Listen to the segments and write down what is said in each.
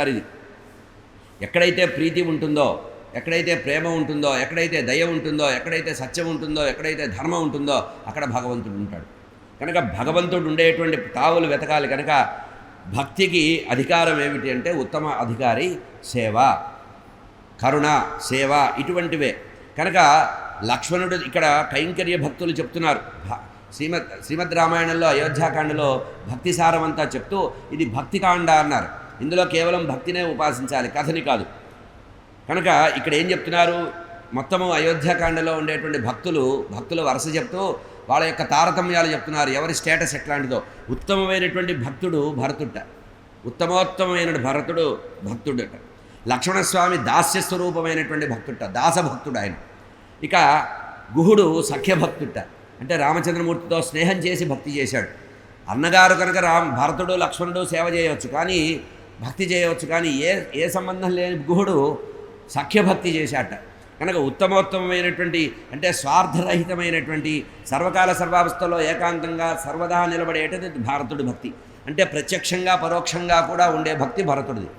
అంటారు ఇది. ఎక్కడైతే ప్రీతి ఉంటుందో ఎక్కడైతే ప్రేమ ఉంటుందో ఎక్కడైతే దయ ఉంటుందో ఎక్కడైతే సత్యం ఉంటుందో ఎక్కడైతే ధర్మం ఉంటుందో అక్కడ భగవంతుడు ఉంటాడు. కనుక భగవంతుడు ఉండేటువంటి తావులు వెతకాలి కనుక భక్తికి అధికారం ఏమిటి అంటే ఉత్తమ అధికారి సేవ కరుణ సేవ ఇటువంటివే. కనుక లక్ష్మణుడు ఇక్కడ కైంకర్య భక్తులు చెప్తున్నారు. శ్రీమద్ శ్రీమద్ రామాయణంలో అయోధ్యాకాండలో భక్తి సారమంతా చెప్తూ ఇది భక్తికాండ అన్నారు. ఇందులో కేవలం భక్తినే ఉపాసించాలి కథని కాదు. కనుక ఇక్కడ ఏం చెప్తున్నారు? మొత్తము అయోధ్యాకాండలో ఉండేటువంటి భక్తులు భక్తుల వరుస చెప్తూ వాళ్ళ యొక్క తారతమ్యాలు చెప్తున్నారు. ఎవరి స్టేటస్ ఎట్లాంటిదో. ఉత్తమమైనటువంటి భక్తుడు భరతుట ఉత్తమోత్తమైన భరతుడు భక్తుడట లక్ష్మణస్వామి దాస్య స్వరూపమైనటువంటి భక్తుట దాసభక్తుడు ఆయన. ఇక గుహుడు సఖ్యభక్తుట అంటే రామచంద్రమూర్తితో స్నేహం చేసి భక్తి చేశాడు. అన్నగారు కనుక రామ్ భరతుడు లక్ష్మణుడు సేవ చేయవచ్చు. కానీ భక్తి చేయవచ్చు కానీ ఏ ఏ సంబంధం లేని గుహుడు సఖ్యభక్తి చేశాట. కనుక ఉత్తమోత్తమైనటువంటి అంటే స్వార్థరహితమైనటువంటి సర్వకాల సర్వావస్థలో ఏకాంతంగా సర్వదా నిలబడేటది భారతుడి భక్తి. అంటే ప్రత్యక్షంగా పరోక్షంగా కూడా ఉండే భక్తి భరతుడిది.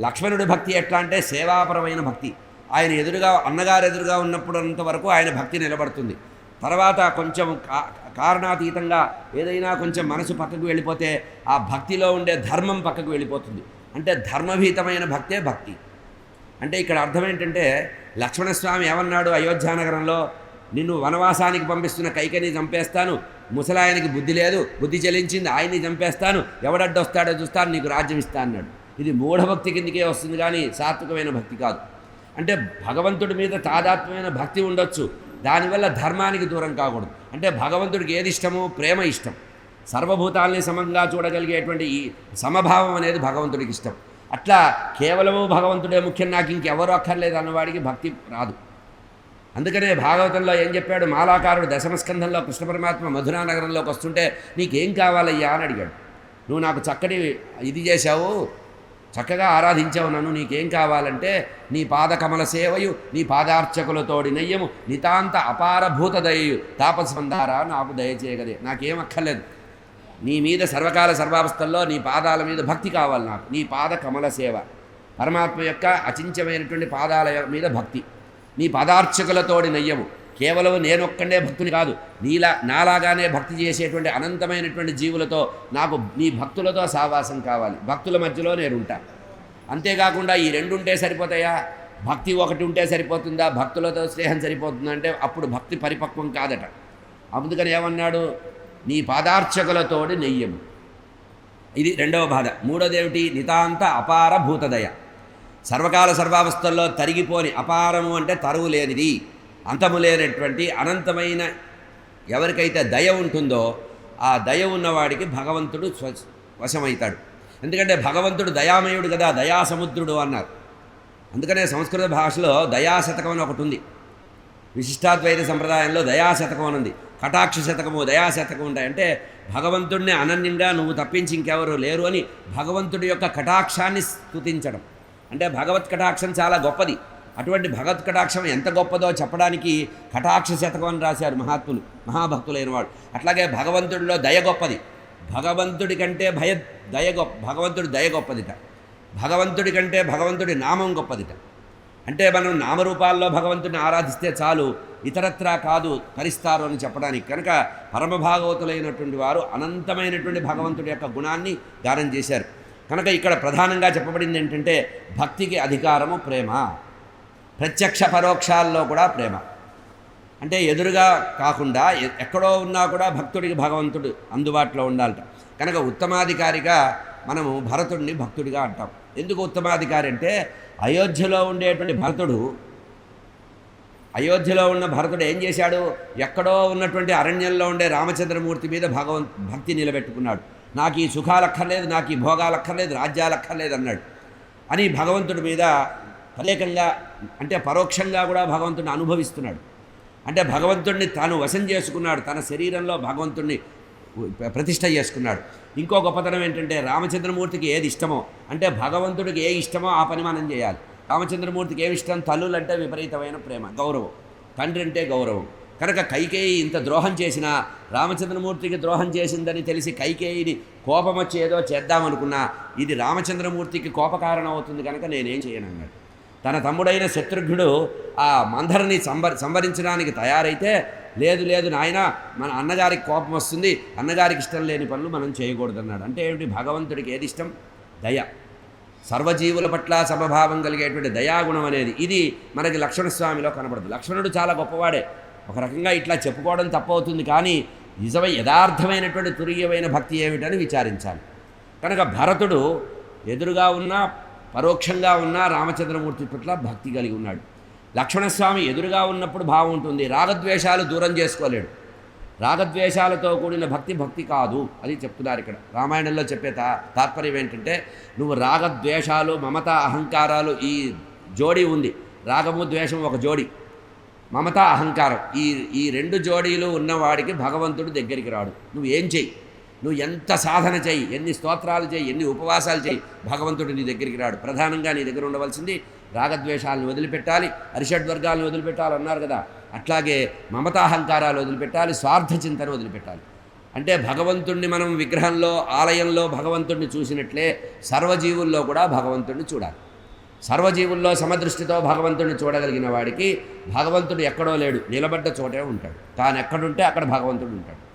లక్ష్మణుడి భక్తి ఎట్లా అంటే సేవాపరమైన భక్తి. ఆయన ఎదురుగా అన్నగారు ఎదురుగా ఉన్నప్పుడు అంతవరకు ఆయన భక్తి నిలబడుతుంది. తర్వాత కొంచెం కా కారణాతీతంగా ఏదైనా కొంచెం మనసు పక్కకు వెళ్ళిపోతే ఆ భక్తిలో ఉండే ధర్మం పక్కకు వెళ్ళిపోతుంది. అంటే ధర్మభీతమైన భక్తే భక్తి. అంటే ఇక్కడ అర్థం ఏంటంటే లక్ష్మణస్వామి ఏమన్నాడు అయోధ్యానగరంలో నిన్ను వనవాసానికి పంపిస్తున్న కైకని చంపేస్తాను. ముసలాయనికి బుద్ధి లేదు బుద్ధి చెలించింది ఆయన్ని చంపేస్తాను. ఎవడడ్డొస్తాడో చూస్తాను నీకు రాజ్యం ఇస్తా అన్నాడు. ఇది మూఢభక్తి కిందకే వస్తుంది కానీ సాత్వికమైన భక్తి కాదు. అంటే భగవంతుడి మీద తాదాత్మ్యమైన భక్తి ఉండొచ్చు. దానివల్ల ధర్మానికి దూరం కాకూడదు. అంటే భగవంతుడికి ఏది ఇష్టమో ప్రేమ ఇష్టం. సర్వభూతాల్ని సమంగా చూడగలిగేటువంటి ఈ సమభావం అనేది భగవంతుడికి ఇష్టం. అట్లా కేవలము భగవంతుడే ముఖ్యం నాకు ఇంకెవరు అక్కర్లేదు అన్నవాడికి భక్తి రాదు. అందుకనే భాగవతంలో ఏం చెప్పాడు? మాలాకారుడు దశమస్కంధంలో కృష్ణ పరమాత్మ మధురా నగరంలోకి వస్తుంటే నీకేం కావాలయ్యా? అని అడిగాడు. నువ్వు నాకు చక్కటి ఇది చేశావు. చక్కగా ఆరాధించావు నన్ను నీకేం కావాలంటే నీ పాదకమల సేవయు నీ పాదార్చకులతోడి నయ్యము నితాంత అపారభూత దయయు తాపస్వందారా నాకు దయచేయగదే. నాకేం అక్కర్లేదు నీ మీద సర్వకాల సర్వావస్థల్లో నీ పాదాల మీద భక్తి కావాలి నాకు. నీ పాద కమల సేవ. పరమాత్మ యొక్క అచించమైనటువంటి పాదాల మీద భక్తి. నీ పాదార్చకులతోడి నయ్యము. కేవలం నేనొక్కడే భక్తుని కాదు. నీలా నాలాగానే భక్తి చేసేటువంటి అనంతమైనటువంటి జీవులతో నాకు నీ భక్తులతో సావాసం కావాలి. భక్తుల మధ్యలో నేనుంటా. అంతేకాకుండా ఈ రెండు ఉంటే సరిపోతాయా? భక్తి ఒకటి ఉంటే సరిపోతుందా? భక్తులతో స్నేహం సరిపోతుందా? అంటే అప్పుడు భక్తి పరిపక్వం కాదట. అందుకని ఏమన్నాడు? నీ పాదార్చకులతోడి నెయ్యము. ఇది రెండవ బాధ. మూడోదేమిటి? నితాంత అపార భూతదయ సర్వకాల సర్వావస్థల్లో తరిగిపోని అపారము అంటే తరువు లేనిది. అంతము లేనటువంటి అనంతమైన ఎవరికైతే దయ ఉంటుందో ఆ దయ ఉన్నవాడికి భగవంతుడు వశమవుతాడు. ఎందుకంటే భగవంతుడు దయామయుడు కదా దయాసముద్రుడు అన్నారు. అందుకనే సంస్కృత భాషలో దయాశతకం అని ఒకటి ఉంది. విశిష్టాద్వైత సంప్రదాయంలో దయాశతకం అని ఉంది. కటాక్ష శతకము దయాశతకం ఉంటాయంటే భగవంతుడిని అనన్యంగా నువ్వు తప్పించి ఇంకెవరు లేరు అని భగవంతుడి యొక్క కటాక్షాన్ని స్థుతించడం అంటే భగవత్ కటాక్షం చాలా గొప్పది. అటువంటి భగవత్ కటాక్షం ఎంత గొప్పదో చెప్పడానికి కటాక్ష శతకం అని రాశారు మహాత్ములు మహాభక్తులైన వాడు అట్లాగే భగవంతుడిలో దయ గొప్పది. భగవంతుడి కంటే భయ దయ గొప్ప భగవంతుడి దయ గొప్పదిట. భగవంతుడి కంటే భగవంతుడి నామం గొప్పదిట. అంటే మనం నామరూపాల్లో భగవంతుడిని ఆరాధిస్తే చాలు ఇతరత్రా కాదు తరిస్తారు అని చెప్పడానికి. కనుక పరమభాగవతులైనటువంటి వారు అనంతమైనటువంటి భగవంతుడి యొక్క గుణాన్ని గానం చేశారు. కనుక ఇక్కడ ప్రధానంగా చెప్పబడింది ఏంటంటే భక్తికి అధికారము ప్రేమ. ప్రత్యక్ష పరోక్షాల్లో కూడా ప్రేమ. అంటే ఎదురుగా కాకుండా ఎక్కడో ఉన్నా కూడా భక్తుడికి భగవంతుడు అందుబాటులో ఉండాలట. కనుక ఉత్తమాధికారిగా మనము భరతుడిని భక్తుడిగా అంటాం. ఎందుకు ఉత్తమాధికారి అంటే అయోధ్యలో ఉండేటువంటి భరతుడు అయోధ్యలో ఉన్న భరతుడు ఏం చేశాడు? ఎక్కడో ఉన్నటువంటి అరణ్యంలో ఉండే రామచంద్రమూర్తి మీద భగవంత్ భక్తి నిలబెట్టుకున్నాడు. నాకు ఈ సుఖాలక్కర్లేదు నాకు ఈ భోగాలక్కర్లేదు రాజ్యాలక్కర్లేదు అన్నాడు. అని భగవంతుడి మీద ప్రత్యేకంగా అంటే పరోక్షంగా కూడా భగవంతుడిని అనుభవిస్తున్నాడు. అంటే భగవంతుడిని తాను వశం చేసుకున్నాడు తన శరీరంలో భగవంతుడిని ప్రతిష్ట చేసుకున్నాడు. ఇంకో గొప్పతనం ఏంటంటే రామచంద్రమూర్తికి ఏది ఇష్టమో అంటే భగవంతుడికి ఏ ఇష్టమో ఆ పని మనం చేయాలి. రామచంద్రమూర్తికి ఏమి ఇష్టం? తల్లులంటే విపరీతమైన ప్రేమ గౌరవం. తండ్రి అంటే గౌరవం. కనుక కైకేయి ఇంత ద్రోహం చేసినా రామచంద్రమూర్తికి ద్రోహం చేసిందని తెలిసి కైకేయిని కోపం వచ్చి ఏదో చేద్దామనుకున్నా ఇది రామచంద్రమూర్తికి కోపకారణం అవుతుంది కనుక నేనేం చేయను అన్నాడు తన తమ్ముడైన శత్రుఘ్నుడు ఆ మందరిని సంబ సంవరించడానికి తయారైతే లేదు లేదు నాయన మన అన్నగారికి కోపం వస్తుంది అన్నగారికి ఇష్టం లేని పనులు మనం చేయకూడదన్నాడు. అంటే ఏమిటి? భగవంతుడికి ఏది ఇష్టం? దయ. సర్వజీవుల పట్ల సమభావం కలిగేటువంటి దయాగుణం అనేది ఇది మనకి లక్ష్మణస్వామిలో కనబడదు. లక్ష్మణుడు చాలా గొప్పవాడే. ఒక రకంగా ఇట్లా చెప్పుకోవడం తప్పవుతుంది కానీ నిజమై యథార్థమైనటువంటి తురీయమైన భక్తి ఏమిటని విచారించాలి. కనుక భరతుడు ఎదురుగా ఉన్నా పరోక్షంగా ఉన్నా రామచంద్రమూర్తి పట్ల భక్తి కలిగి ఉన్నాడు. లక్ష్మణస్వామి ఎదురుగా ఉన్నప్పుడు భావం ఉంటుంది. రాగద్వేషాలు దూరం చేసుకోలేడు. రాగద్వేషాలతో కూడిన భక్తి భక్తి కాదు అది చెప్తున్నారు ఇక్కడ. రామాయణంలో చెప్పే తా తాత్పర్యం ఏంటంటే నువ్వు రాగద్వేషాలు మమత అహంకారాలు ఈ జోడి ఉంది. రాగము ద్వేషం ఒక జోడి. మమత అహంకారం. ఈ ఈ రెండు జోడీలు ఉన్నవాడికి భగవంతుడు దగ్గరికి రాడు. నువ్వు ఏం చెయ్యి? నువ్వు ఎంత సాధన చేయి ఎన్ని స్తోత్రాలు చేయి ఎన్ని ఉపవాసాలు చేయి భగవంతుడు నీ దగ్గరికి రాడు. ప్రధానంగా నీ దగ్గర ఉండవలసింది రాగద్వేషాలను వదిలిపెట్టాలి అరిషడ్వర్గాలను వదిలిపెట్టాలి అన్నారు కదా. అట్లాగే మమతాహంకారాలు వదిలిపెట్టాలి స్వార్థ చింతన వదిలిపెట్టాలి. అంటే భగవంతుణ్ణి మనం విగ్రహంలో ఆలయంలో భగవంతుణ్ణి చూసినట్లే సర్వజీవుల్లో కూడా భగవంతుణ్ణి చూడాలి. సర్వజీవుల్లో సమదృష్టితో భగవంతుడిని చూడగలిగిన వాడికి భగవంతుడు ఎక్కడో లేడు నిలబడ్డ చోటే ఉంటాడు. తాను ఎక్కడుంటే అక్కడ భగవంతుడు ఉంటాడు.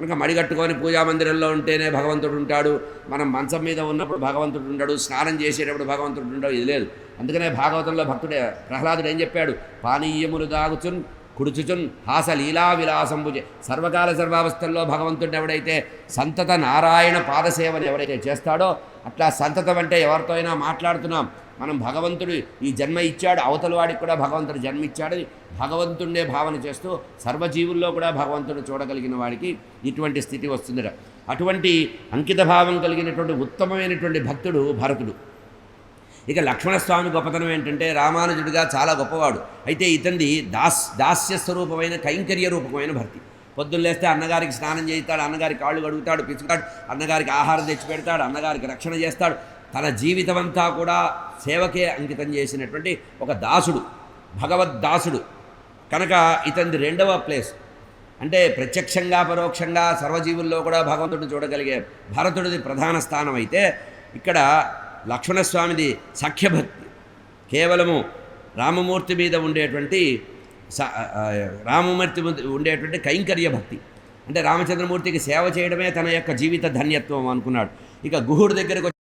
కనుక మడిగట్టుకొని పూజా మందిరంలో ఉంటేనే భగవంతుడు ఉంటాడు. మనం మంచం మీద ఉన్నప్పుడు భగవంతుడు ఉంటాడు. స్నానం చేసేటప్పుడు భగవంతుడు ఉంటాడు. ఇది లేదు. అందుకనే భాగవతంలో భక్తుడే ప్రహ్లాదుడు ఏం చెప్పాడు? పానీయములు దాగుచున్ కుడుచుచున్ హాస లీలా విలాసంబుజే సర్వకాల సర్వావస్థల్లో భగవంతుడిని ఎవడైతే సంతత నారాయణ పాదసేవని ఎవరైతే చేస్తాడో అట్లా సంతతం అంటే ఎవరితో అయినా మాట్లాడుతున్నాం. మనం భగవంతుడు ఈ జన్మ ఇచ్చాడు అవతల వాడికి కూడా భగవంతుడు జన్మ ఇచ్చాడని భగవంతుడినే భావన చేస్తూ సర్వజీవుల్లో కూడా భగవంతుడు చూడగలిగిన వాడికి ఇటువంటి స్థితి వస్తుందిరా అటువంటి అంకిత భావం కలిగినటువంటి ఉత్తమమైనటువంటి భక్తుడు భరతుడు. ఇక లక్ష్మణస్వామి గొప్పతనం ఏంటంటే రామానుజుడిగా చాలా గొప్పవాడు. అయితే ఇతంది దాస్ దాస్య స్వరూపమైన కైంకర్య రూపమైన భర్తీ. పొద్దున్న లేస్తే అన్నగారికి స్నానం చేస్తాడు అన్నగారికి కాళ్ళు కడుగుతాడు పిసుకుతాడు అన్నగారికి ఆహారం తెచ్చి పెడతాడు అన్నగారికి రక్షణ చేస్తాడు తన జీవితమంతా కూడా సేవకే అంకితం చేసినటువంటి ఒక దాసుడు భగవద్దాసుడు కనుక ఇతంది రెండవ ప్లేస్. అంటే ప్రత్యక్షంగా పరోక్షంగా సర్వజీవుల్లో కూడా భగవంతుడిని చూడగలిగే భరతుడిది ప్రధాన స్థానం అయితే ఇక్కడ లక్ష్మణస్వామిది సఖ్యభక్తి. కేవలము రామమూర్తి మీద ఉండేటువంటి స- రామమూర్తి ఉండేటువంటి కైంకర్య భక్తి. అంటే రామచంద్రమూర్తికి సేవ చేయడమే తన యొక్క జీవిత ధన్యత్వం అనుకున్నాడు. ఇక గుహుడు దగ్గరకు